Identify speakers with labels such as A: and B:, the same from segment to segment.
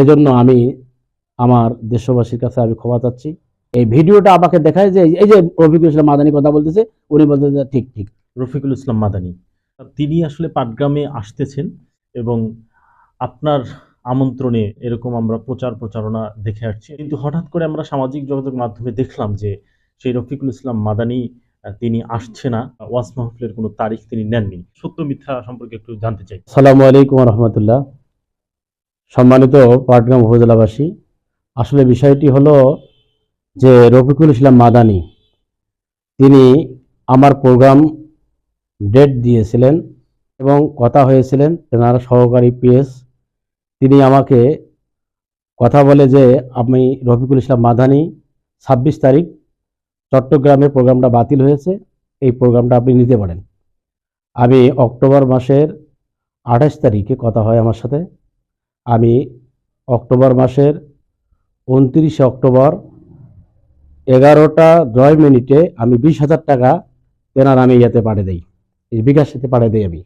A: এজন্য আমি আমার দেশবাসীর কাছে আমি ক্ষমা চাচ্ছি। এই ভিডিওটা আমাকে দেখায় যে এই যে রফিকুল ইসলাম মাদানি কথা বলতেছে উনি বলতেছে ঠিক ঠিক।
B: রফিকুল ইসলাম মাদানি তিনি আসলে পাটগ্রামে আসতেছেন এবং আপনার আমন্ত্রণে এরকম আমরা প্রচার প্রচারণা দেখে আসছি। কিন্তু হঠাৎ করে আমরা সামাজিক যোগাযোগ মাধ্যমে দেখলাম যে সেই রফিকুল ইসলাম মাদানি তিনি আসছে না ওয়াজ মাহফিলের কোনো তারিখ তিনি নেননি। সত্য মিথ্যা সম্পর্কে একটু জানতে চাই।
A: সালামু আলাইকুম রহমতুল্লাহ। সম্মানিত পাটগ্রাম উপজেলাবাসী, আসলে বিষয়টি হলো যে রফিকুল ইসলাম মাদানি, তিনি আমার প্রোগ্রাম ডেট দিয়েছিলেন এবং কথা হয়েছিলেন তেনার সহকারী পিএস। তিনি আমাকে কথা বলে যে আমি রফিকুল ইসলাম মাদানি, ছাব্বিশ তারিখ চট্টগ্রামে প্রোগ্রামটা বাতিল হয়েছে, এই প্রোগ্রামটা আপনি নিতে পারেন। আমি অক্টোবর মাসের আঠাশ তারিখে কথা হয় আমার সাথে। আমি অক্টোবর মাসের উনত্রিশে অক্টোবর এগারোটা দশ মিনিটে আমি বিশ হাজার টাকা তেনার আমি ইয়েতে পাঠিয়ে দেই। এই বিকাশ সাথে পাঠিয়ে দেই আমি।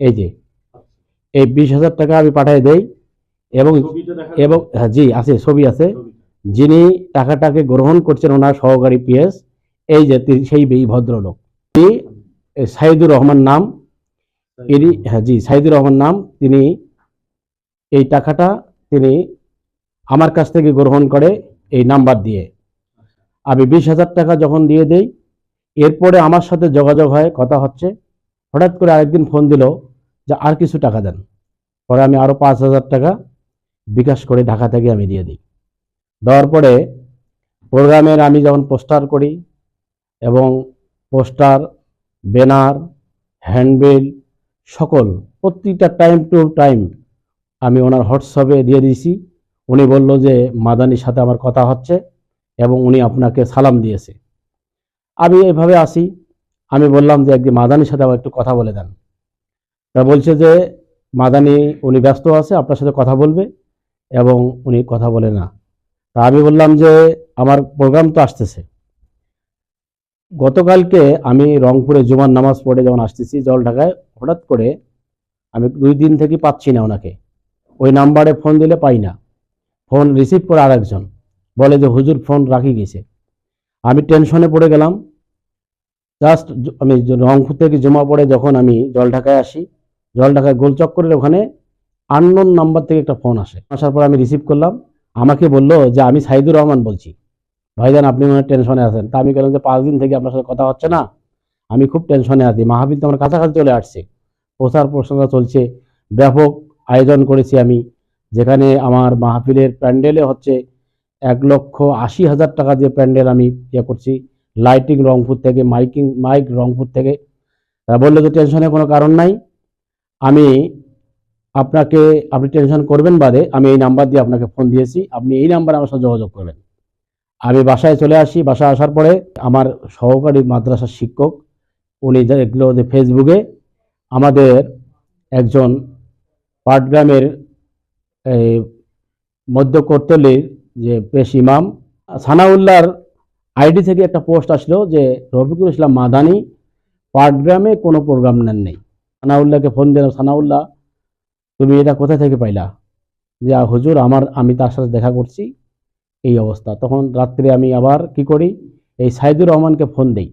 A: এই যে এই বিশ হাজার টাকা আমি পাঠিয়ে দেই এবং এবং হ্যাঁ জি আছে ছবি আছে। যিনি টাকাটাকে গ্রহণ করছেন ওনার সহকারী পিএস এই যে সেই এই ভদ্রলোক। তিনি সাইদুর রহমান নাম। এরই হ্যাঁ জি সাইদুর রহমান নাম। তিনি এই টাকাটা তিনি আমার কাছ থেকে গ্রহণ করে এই নাম্বার দিয়ে। আমি বিশ হাজার টাকা যখন দিয়ে দেই, এরপরে আমার সাথে যোগাযোগ হয়, কথা হচ্ছে। হঠাৎ করে আরেকদিন ফোন দিল যে আর কিছু টাকা দেন। পরে আমি আরও পাঁচ হাজার টাকা বিকাশ করে ঢাকা থেকে আমি দিয়ে দিই। দেওয়ার পরে প্রোগ্রামের আমি যখন পোস্টার করি এবং পোস্টার, ব্যানার, হ্যান্ডবিল, সকল প্রতিটা টাইম টু টাইম আমি ওনার হোয়াটসঅ্যাপে দিয়ে দিয়েছি। উনি বলল যে, মাদানির সাথে আমার কথা হচ্ছে এবং উনি আপনাকে সালাম দিয়েছে। আমি এভাবে আসি। আমি বললাম যে, একদিন মাদানির সাথে আবার একটু কথা বলে দেন। তা বলছে যে, মাদানি, উনি ব্যস্ত আছে, আপনার সাথে কথা বলবে এবং উনি কথা বলে না। তা আমি বললাম যে, আমার প্রোগ্রাম তো আসতেছে। গতকালকে আমি রংপুরে জুমার নামাজ পড়ে যখন আসতেছি জল ঢাকায় হঠাৎ করে আমি দুই দিন থেকে পাচ্ছি না ওনাকে। ওই নাম্বারে ফোন দিলে পাই না। ফোন রিসিভ করে আরেকজন। বলে যে, হুজুর, ফোন রাখি গেছে আমি টেনশনে পড়ে গেলাম। জাস্ট আমি রংপুর থেকে জমা পড়ে যখন আমি জল ঢাকায় আসি। জল ঢাকায় গোল চক্করের ওখানে আননোন নাম্বার থেকে একটা ফোন আসে। আসার পর আমি রিসিভ করলাম। আমাকে বলল যে, আমি সাইদুর রহমান বলছি। ভাইজান, আপনি মনে টেনশনে আছেন? তা আমি বললাম যে, পাঁচ দিন থেকে আপনার সাথে কথা হচ্ছে না। আমি খুব টেনশনে আছি। মাহাবীর তো আমার কাছাকাছি চলে আসছে। প্রচার প্রসঙ্গ চলছে। ব্যাপক আয়োজন করেছি আমি, যেখানে আমার মাহফিলের প্যান্ডেলে হচ্ছে এক লক্ষ আশি হাজার টাকা দিয়ে প্যান্ডেল আমি ইয়ে করছি, লাইটিং রংপুর থেকে, মাইকিং, মাইক রংপুর থেকে। তা বলল যে টেনশনের কোনো কারণ নাই, আমি আপনাকে, আপনি টেনশন করবেন বাদে, আমি এই নাম্বার দিয়ে আপনাকে ফোন দিয়েছি, আপনি এই নাম্বারে আমার সাথে যোগাযোগ করবেন। আমি বাসায় চলে আসি, বাসায় আসার পরে আমার সহকারী মাদ্রাসার শিক্ষক, উনি এগুলো যে ফেসবুকে আমাদের একজন পাটগ্রামের মধ্য করতলির যে পেশ ইমাম, সানাউল্লাহর আইডি থেকে একটা পোস্ট আসলো যে, রফিকুল ইসলাম মাদানি পাটগ্রামে কোনো প্রোগ্রাম নেন নেই। সানাউল্লাহকে ফোন দিলাম সানাউল্লাহ, তুমি এটা কোথা থেকে পাইলা? যে হুজুর, আমার, আমি তার সাথে দেখা করছি, এই অবস্থা। তখন রাত্রে আমি আবার কি করি? এই সাইদুর রহমানকে ফোন দেই।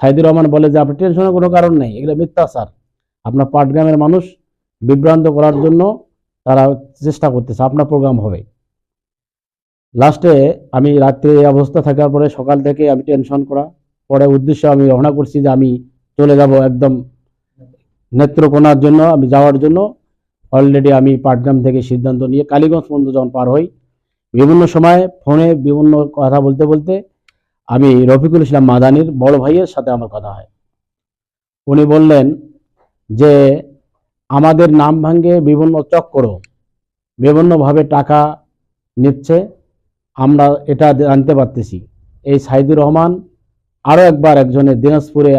A: সাইদুর রহমান বলে যে, আপনার টেনশনের কোনো কারণ নেই, এগুলো মিথ্যা স্যার আপনার পাটগ্রামের মানুষ বিভ্রান্ত করার জন্য তারা চেষ্টা করতেছে। আপনার প্রোগ্রাম হবে। লাস্টে আমি রাত্রে এই অবস্থা থাকার পরে সকাল থেকে আমি টেনশন করা। পরে উদ্দেশ্য আমি রওনা করছি যে আমি চলে যাব একদম নেত্রকোনার জন্য, আমি যাওয়ার জন্য। অলরেডি আমি পাটগ্রাম থেকে সিদ্ধান্ত নিয়ে কালীগঞ্জ পর্যন্ত যখন পার হই, বিভিন্ন সময় ফোনে বিভিন্ন কথা বলতে বলতে আমি রফিকুল ইসলাম মাদানির বড় ভাইয়ের সাথে আমার কথা হয়। উনি বললেন যে আমাদের নাম ভাঙ্গে বিভিন্ন চক্র বিভিন্নভাবে টাকা নিচ্ছে। আমরা এটা জানতে পারতেছি। এই সাইদুর রহমান আরও একবার একজনের দিনাজপুরে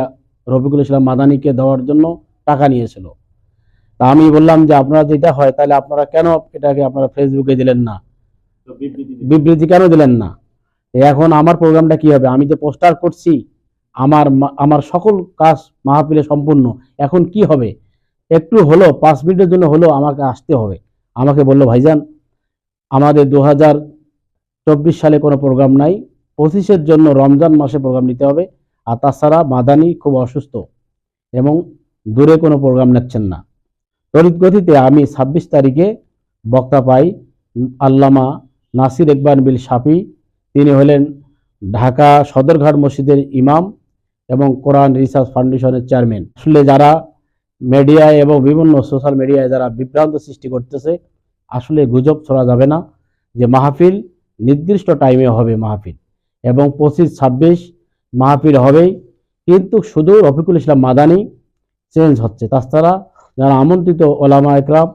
A: রফিকুল ইসলাম মাদানিকে দেওয়ার জন্য টাকা নিয়েছিল। তা আমি বললাম যে আপনারা যেটা হয় তাহলে আপনারা কেন এটাকে আপনারা ফেসবুকে দিলেন না? বিবৃতি কেন দিলেন না? এখন আমার প্রোগ্রামটা কি হবে? আমি যে পোস্টার করছি আমার আমার সকল কাজ মাহফিলে সম্পূর্ণ এখন কি হবে? একটু হলো পাঁচ মিনিটের জন্য হলো আমাকে আসতে হবে। আমাকে বলল, ভাইজান, আমাদের দু হাজার চব্বিশ সালে কোনো প্রোগ্রাম নাই। পঁচিশের জন্য রমজান মাসে প্রোগ্রাম নিতে হবে। আর তাছাড়া মাদানি খুব অসুস্থ এবং দূরে কোনো প্রোগ্রাম নিচ্ছেন না। তড়িৎ গতিতে আমি ছাব্বিশ তারিখে বক্তা পাই আল্লামা নাসির ইকবাল বিল শাফি। তিনি হলেন ঢাকা সদরঘাট মসজিদের ইমাম এবং কোরআন রিসার্চ ফাউন্ডেশনের চেয়ারম্যান। আসলে যারা মিডিয়ায় এবং বিভিন্ন সোশ্যাল মিডিয়ায় যারা বিভ্রান্ত সৃষ্টি করতেছে, আসলে গুজব ছড়া যাবে না যে মাহফিল নির্দিষ্ট টাইমে হবে মাহফিল এবং পঁচিশ, ছাব্বিশ মাহফিল হবেই। কিন্তু শুধু রফিকুল ইসলাম মাদানি চেঞ্জ হচ্ছে। তাছাড়া যারা আমন্ত্রিত ওলামা একরাম,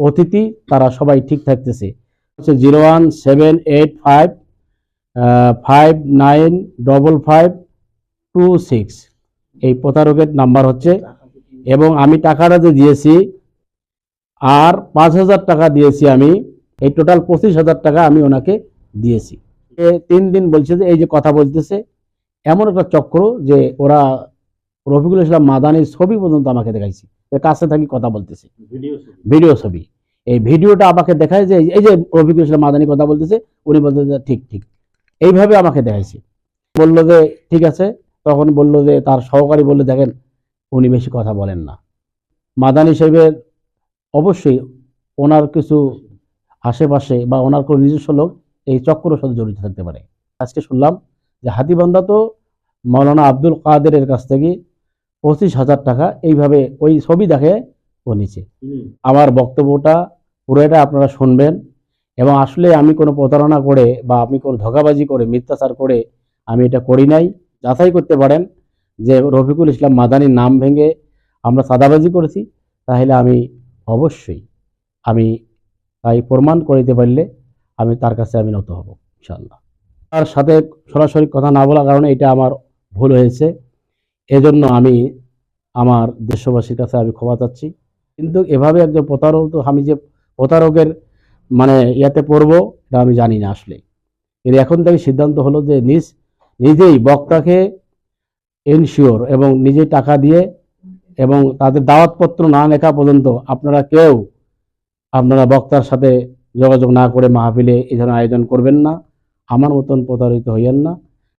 A: অতিথি, তারা সবাই ঠিক থাকতেছে। হচ্ছে zero one seven eight five five nine double five two six. এই প্রতারকের নাম্বার হচ্ছে এবং আমি টাকাটা যে দিয়েছি আর পাঁচ হাজার টাকা দিয়েছি আমি এই টোটাল পঁচিশ হাজার টাকা আমি ওনাকে দিয়েছি। তিন দিন বলছে যে এই যে কথা বলতেছে এমন একটা চক্র যে ওরা রফিকুল ইসলাম মাদানির ছবি পর্যন্ত আমাকে দেখাইছে কাছে থাকি কথা বলতেছে।
B: ভিডিও
A: ছবি। এই ভিডিওটা আমাকে দেখায় যে এই যে রফিকুল ইসলাম মাদানি কথা বলতেছে উনি বলতেছে ঠিক ঠিক। এইভাবে আমাকে দেখাইছে। বলল যে ঠিক আছে। তখন বলল যে তার সহকারী বললে দেখেন উনি বেশি কথা বলেন না। মাদানি সাহেবের অবশ্যই ওনার কিছু আশেপাশে বা ওনার কোনো নিজস্ব লোক এই চক্রের সাথে জড়িত থাকতে পারে। আজকে শুনলাম যে হাতিবান্ধা তো মৌলানা আব্দুল কাদেরের কাছ থেকে পঁচিশ হাজার টাকা এইভাবে ওই ছবি দেখে ও নিচে আমার বক্তব্যটা পুরোটা আপনারা শুনবেন এবং আসলে আমি কোনো প্রতারণা করে বা আমি কোনো ধোকাবাজি করে মিথ্যাচার করে আমি এটা করি নাই। যাচাই করতে পারেন। যে রফিকুল ইসলাম মাদানির নাম ভেঙে আমরা সাদাবাজি করেছি, তাহলে আমি অবশ্যই, আমি তাই প্রমাণ করিতে পারলে আমি তার কাছে আমি নত হব ইনশাল্লাহ তার সাথে সরাসরি কথা না বলার কারণে এটা আমার ভুল হয়েছে। এজন্য আমি আমার দেশবাসীর কাছে আমি ক্ষমা চাচ্ছি। কিন্তু এভাবে একজন প্রতারক তো আমি যে প্রতারকের মানে ইয়াতে পড়ব, এটা আমি জানি না আসলে। কিন্তু এখন থেকে সিদ্ধান্ত হলো যে নিজ, নিজেই বক্তাকে এনশিওর এবং নিজে টাকা দিয়ে এবং তাদের দাওয়াতপত্র না লেখা পর্যন্ত আপনারা কেউ আপনারা বক্তার সাথে যোগাযোগ না করে মাহফিলে এ ধরনের আয়োজন করবেন না। আমার মতন প্রতারিত হইয়েন না।